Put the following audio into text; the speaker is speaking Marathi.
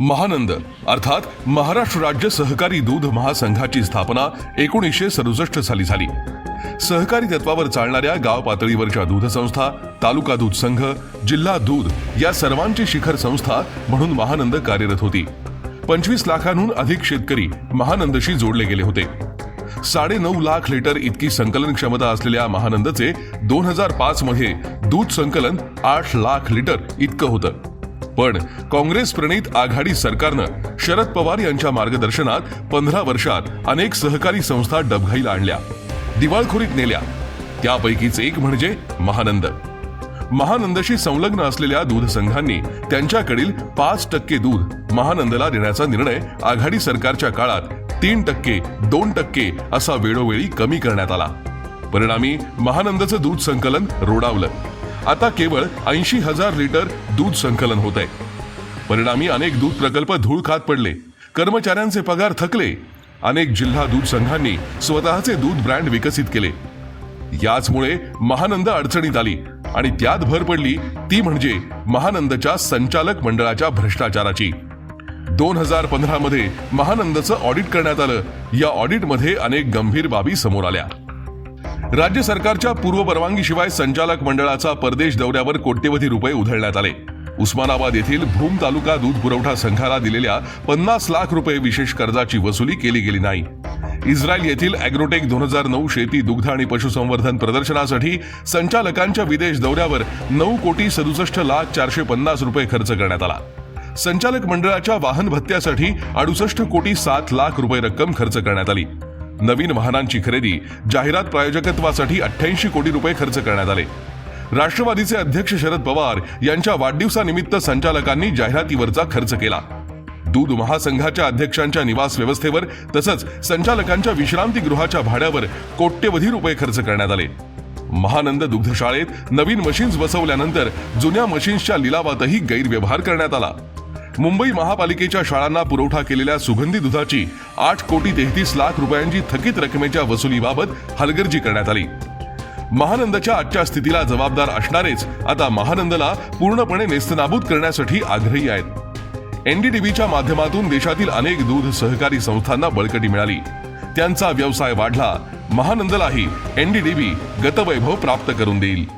महानंद अर्थात महाराष्ट्र राज्य सहकारी दूध महासंघाची स्थापना एकोणीसशे सदुसष्ट साली झाली. सहकारी तत्वावर चालणाऱ्या गाव पातळीवरच्या दूध संस्था तालुका दूध संघ जिल्हा दूध या सर्वांची शिखर संस्था म्हणून महानंद कार्यरत होती. पंचवीस लाखांहून अधिक शेतकरी महानंदशी जोडले गेले होते. साडे नऊ लाख लिटर इतकी संकलन क्षमता असलेल्या महानंदचे दोन हजार पाच मध्ये दूध संकलन आठ लाख लिटर इतकं होतं. पण काँग्रेस प्रणित आघाडी सरकारनं शरद पवार यांच्या मार्गदर्शनात पंधरा वर्षात अनेक सहकारी संस्था डबघाईला आणल्या. दिवाळखोरीत नेल्या. त्यापैकीच एक म्हणजे महानंद. महानंदशी संलग्न असलेल्या दूध संघांनी त्यांच्याकडील पाच टक्के दूध महानंदला देण्याचा निर्णय आघाडी सरकारच्या काळात तीन टक्के दोन टक्के असा वेळोवेळी कमी करण्यात आला. परिणामी महानंदचं दूध संकलन रोडावलं. आता केवळ ऐंशी हजार लिटर दूध संकलन होत आहे परिणामी अनेक दूध प्रकल्प धूळ खात पडले. कर्मचाऱ्यांचे पगार थकले. अनेक जिल्हा दूध संघांनी स्वतःचे दूध ब्रँड विकसित केले. याचमुळे महानंद अडचणीत आली आणि त्यात भर पडली ती म्हणजे महानंदच्या संचालक मंडळाच्या भ्रष्टाचाराची. दोन हजार पंधरा मध्ये महानंदचं ऑडिट करण्यात आलं. या ऑडिटमध्ये अनेक गंभीर बाबी समोर आल्या. राज्य सरकारच्या पूर्व परवानगीशिवाय संचालक मंडळाचा परदेश दौऱ्यावर कोट्यवधी रुपये उधळण्यात आले. उस्मानाबाद येथील भूम तालुका दूध पुरवठा संघाला दिलेल्या पन्नास लाख रुपये विशेष कर्जाची वसुली केली गेली नाही. इस्रायल येथील अॅग्रोटेक दोन हजार नऊ शेती दुग्ध आणि पशुसंवर्धन प्रदर्शनासाठी संचालकांच्या विदेश दौऱ्यावर नऊ कोटी सदुसष्ट लाख चारशे पन्नास रुपये खर्च करण्यात आला. संचालक मंडळाच्या वाहन भत्त्यासाठी अडुसष्ट कोटी सात लाख रुपये रक्कम खर्च करण्यात आली. नवीन वाहनांची खरेदी जाहिरात प्रायोजकत्वासाठी अठ्ठ्याऐंशी कोटी रुपये खर्च करण्यात आले. राष्ट्रवादीचे अध्यक्ष शरद पवार यांच्या वाढदिवसानिमित्त संचालकांनी जाहिरातीवरचा खर्च केला. दूध महासंघाच्या अध्यक्षांच्या निवास व्यवस्थेवर तसंच संचालकांच्या विश्रांतीगृहाच्या भाड्यावर कोट्यवधी रुपये खर्च करण्यात आले. महानंद दुग्धशाळेत नवीन मशीन्स बसवल्यानंतर जुन्या मशीन्सच्या लिलावातही गैरव्यवहार करण्यात आला. मुंबई महापालिकेच्या शाळांना पुरवठा केलेल्या सुगंधी दुधाची आठ कोटी तेहतीस लाख रुपयांची थकीत रकमेच्या वसुलीबाबत हलगर्जी करण्यात आली. महानंदच्या आजच्या स्थितीला जबाबदार असणारेच आता महानंदला पूर्णपणे नेस्तनाबूत करण्यासाठी आग्रही आहेत. एनडीटीव्हीच्या माध्यमातून देशातील अनेक दूध सहकारी संस्थांना बळकटी मिळाली. त्यांचा व्यवसाय वाढला. महानंदलाही एनडीटीव्ही गतवैभव प्राप्त करून देईल.